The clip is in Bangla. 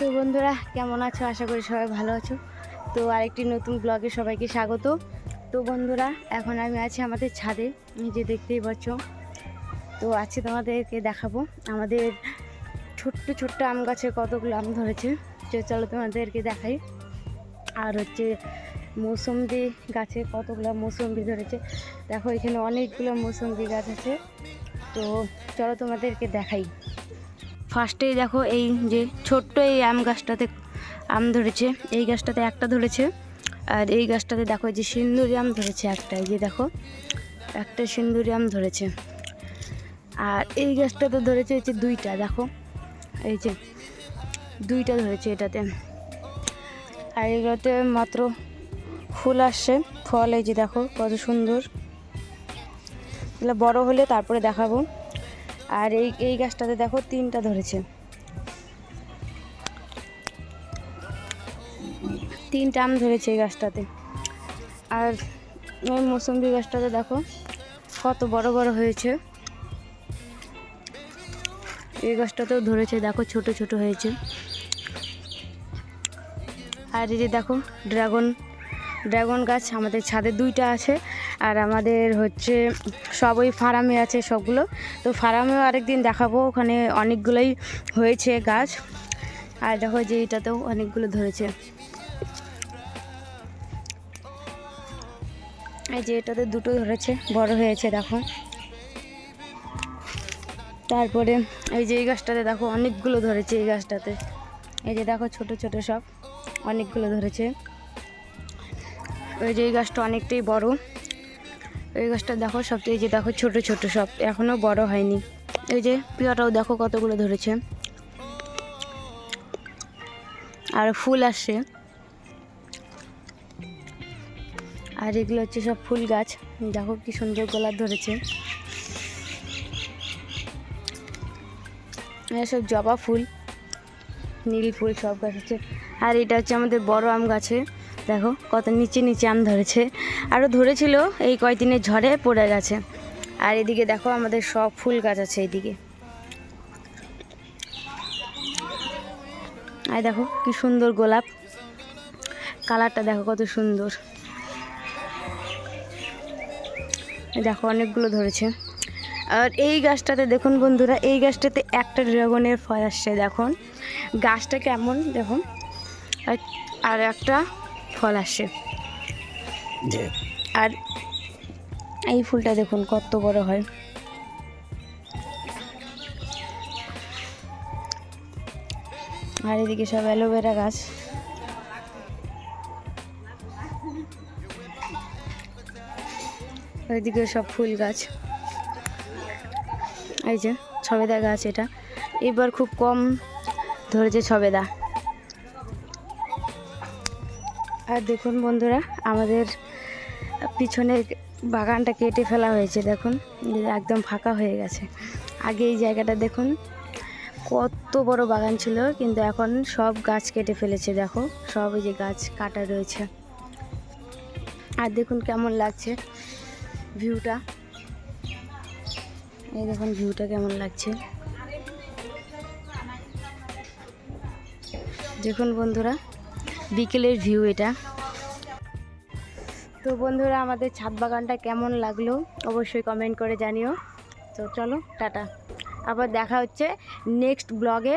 তো বন্ধুরা, কেমন আছো? আশা করি সবাই ভালো আছো। তো আরেকটি নতুন ব্লগে সবাইকে স্বাগত। তো বন্ধুরা, এখন আমি আছি আমাদের ছাদে যে দেখতেই পাচ্ছ। তো আজকে তোমাদেরকে দেখাবো। আমাদের ছোট্ট ছোট্ট আম গাছে কতগুলো আম ধরেছে। তো চলো তোমাদেরকে দেখাই। আর হচ্ছে মৌসুম্বি গাছে কতগুলো মৌসুম্বি ধরেছে। দেখো, এখানে অনেকগুলো মৌসুম্বি গাছ আছে। তো চলো তোমাদেরকে দেখাই। ফার্স্টেই দেখো এই যে ছোট্ট এই আম গাছটাতে আম ধরেছে, এই গাছটাতে একটা ধরেছে, আর এই গাছটাতে দেখো যে সিন্দুরি আম ধরেছে একটা, এই যে দেখো, একটা সিন্দুরি আম ধরেছে। আর এই গাছটাতে ধরেছে হচ্ছে দুইটা, দেখো, এই যে দুইটা ধরেছে এটাতে। আর এগুলোতে মাত্র ফুল আসছে, ফল এই যে দেখো কত সুন্দর। এগুলো বড় হলে তারপরে দেখাবো। আর এই এই গাছটাতে দেখো তিনটা ধরেছে। তিনটা আম ধরেছে এই গাছটাতে। আর এই মৌসুম্বি গাছটাতে দেখো কত বড় বড় হয়েছে। এই গাছটাতেও ধরেছে, দেখো ছোট ছোট হয়েছে। আর এই যে দেখো ড্রাগন ড্রাগন গাছ আমাদের ছাদে দুইটা আছে। আর আমাদের হচ্ছে সব ওই ফার্মে আছে সবগুলো। তো ফার্মেও আরেকদিন দেখাবো, ওখানে অনেকগুলোই হয়েছে গাছ। আর দেখো যে এটাতেও অনেকগুলো ধরেছে। এই যে এটাতে দুটো ধরেছে, বড় হয়েছে, দেখো। তারপরে এই যে এই গাছটাতে দেখো, অনেকগুলো ধরেছে এই গাছটাতে। এই যে দেখো ছোট ছোট সব, অনেকগুলো ধরেছে। ওই যে এই গাছটা অনেকটাই বড়। এই গাছটা দেখো সব এই যে দেখো ছোট ছোট সব, এখনও বড় হয়নি। এই যে পিয়াটাও দেখো কতগুলো ধরেছে। আর ফুল আসছে আর এগুলো হচ্ছে সব ফুল গাছ। দেখো কি সুন্দর গোলাপ ধরেছে। সব জবা ফুল, নীল ফুল সব গাছ আছে। আর এটা হচ্ছে আমাদের বড় আম গাছে। দেখো, কত নিচে নিচে আম ধরেছে। আরও ধরেছিল, এই কয়দিনের ঝড়ে পড়ে গেছে। আর এদিকে দেখো, আমাদের সব ফুল গাছ আছে এইদিকে আর দেখো, কি সুন্দর গোলাপ। কালারটা দেখো, কত সুন্দর। দেখো, অনেকগুলো ধরেছে। আর এই গাছটাতে দেখুন বন্ধুরা, এই গাছটাতে একটা ড্রাগনের ফল আসছে, দেখুন। গাছটা কেমন, দেখুন। আর একটা ফল আসে। আর এই ফুলটা দেখুন কত বড় হয়। আর এদিকে সব অ্যালোভেরা গাছ। ওইদিকে সব ফুল গাছ। এই যে ছবেদা গাছ এটা। এবার খুব কম ধরেছে ছবেদা। আর দেখুন বন্ধুরা, আমাদের পিছনের বাগানটা কেটে ফেলা হয়েছে, দেখুন। একদম ফাঁকা হয়ে গেছে। আগে এই জায়গাটা দেখুন, কত বড় বাগান ছিল, কিন্তু এখন সব গাছ কেটে ফেলেছে, দেখো। সব যে গাছ কাটা রয়েছে। আর দেখুন কেমন লাগছে ভিউটা। এই দেখুন ভিউটা কেমন লাগছে। দেখুন বন্ধুরা বিকেলের ভিউ এটা। তো বন্ধুরা, আমাদের ছাদ বাগানটা কেমন লাগল অবশ্যই কমেন্ট করে জানিও। তো চলো, টাটা। আবার দেখা হচ্ছে নেক্সট ব্লগে